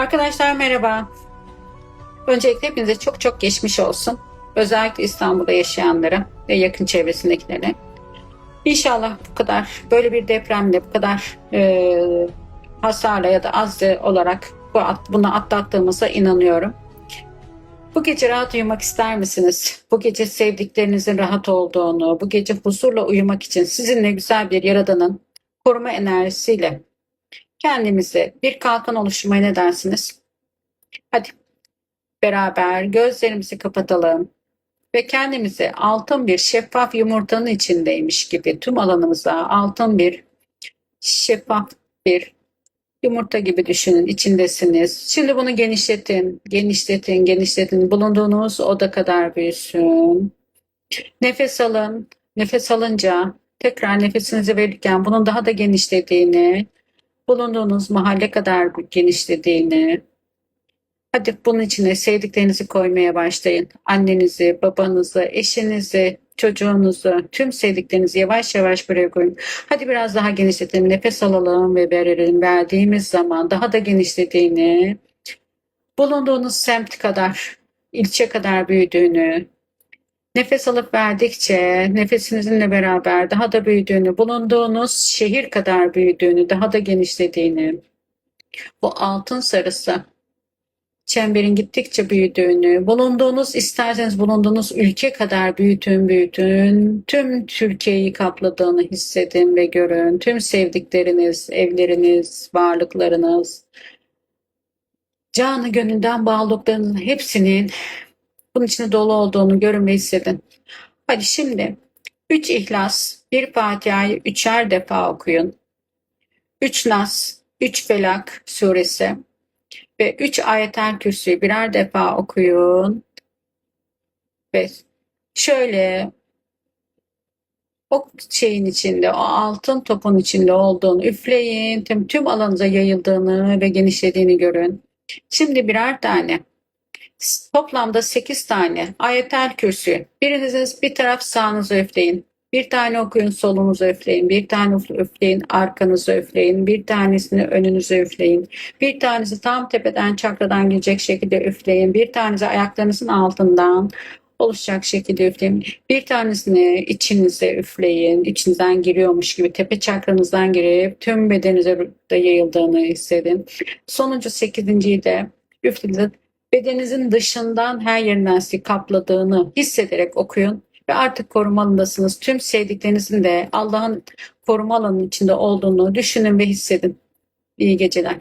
Arkadaşlar merhaba. Öncelikle hepinize çok çok geçmiş olsun. Özellikle İstanbul'da yaşayanlara ve yakın çevresindekilere. İnşallah bu kadar böyle bir depremle bu kadar e, hasarla ya da az olarak bu bunu atlattığımıza inanıyorum. Bu gece rahat uyumak ister misiniz? Bu gece sevdiklerinizin rahat olduğunu, bu gece huzurla uyumak için sizinle güzel bir yaradanın koruma enerjisiyle kendimize bir kalkan oluşturmaya ne dersiniz? Hadi beraber gözlerimizi kapatalım ve kendimizi altın bir şeffaf yumurtanın içindeymiş gibi tüm alanımıza altın bir şeffaf bir yumurta gibi düşünün içindesiniz. Şimdi bunu genişletin, genişletin, genişletin. Bulunduğunuz oda kadar büyüsün. Nefes alın. Nefes alınca tekrar nefesinizi verirken bunun daha da genişlediğini, bulunduğunuz mahalle kadar genişlediğini, hadi bunun içine sevdiklerinizi koymaya başlayın. Annenizi, babanızı, eşinizi, çocuğunuzu, tüm sevdiklerinizi yavaş yavaş buraya koyun. Hadi biraz daha genişletelim. Nefes alalım ve verelim. Verdiğimiz zaman daha da genişlediğini, bulunduğunuz semt kadar, ilçe kadar büyüdüğünü, Nefes alıp verdikçe nefesinizle beraber daha da büyüdüğünü, bulunduğunuz şehir kadar büyüdüğünü, daha da genişlediğini, bu altın sarısı çemberin gittikçe büyüdüğünü, bulunduğunuz isterseniz bulunduğunuz ülke kadar büyütün büyütün, tüm Türkiye'yi kapladığını hissedin ve görün. Tüm sevdikleriniz, evleriniz, varlıklarınız, canı gönülden bağlılıklarınızın hepsinin bunun içinde dolu olduğunu görün ve hissedin. Hadi şimdi 3 İhlas, 1 Fatiha'yı üçer defa okuyun. 3 Nas, 3 Felak suresi ve 3 ayetel kürsüyü birer defa okuyun. Ve şöyle o şeyin içinde, o altın topun içinde olduğunu üfleyin. Tüm, tüm alanınıza yayıldığını ve genişlediğini görün. Şimdi birer tane Toplamda 8 tane ayetel kürsü. Biriniz bir taraf sağınıza üfleyin. Bir tane okuyun solunuza üfleyin. Bir tane üfleyin arkanıza üfleyin. Bir tanesini önünüze üfleyin. Bir tanesi tam tepeden çakradan gelecek şekilde üfleyin. Bir tanesi ayaklarınızın altından oluşacak şekilde üfleyin. Bir tanesini içinize üfleyin. İçinizden giriyormuş gibi tepe çakranızdan girip tüm bedeninize de yayıldığını hissedin. Sonuncu sekizinciyi de üflediğinizde bedeninizin dışından her yerinden sizi kapladığını hissederek okuyun ve artık koruma. Tüm sevdiklerinizin de Allah'ın koruma alanının içinde olduğunu düşünün ve hissedin. İyi geceler.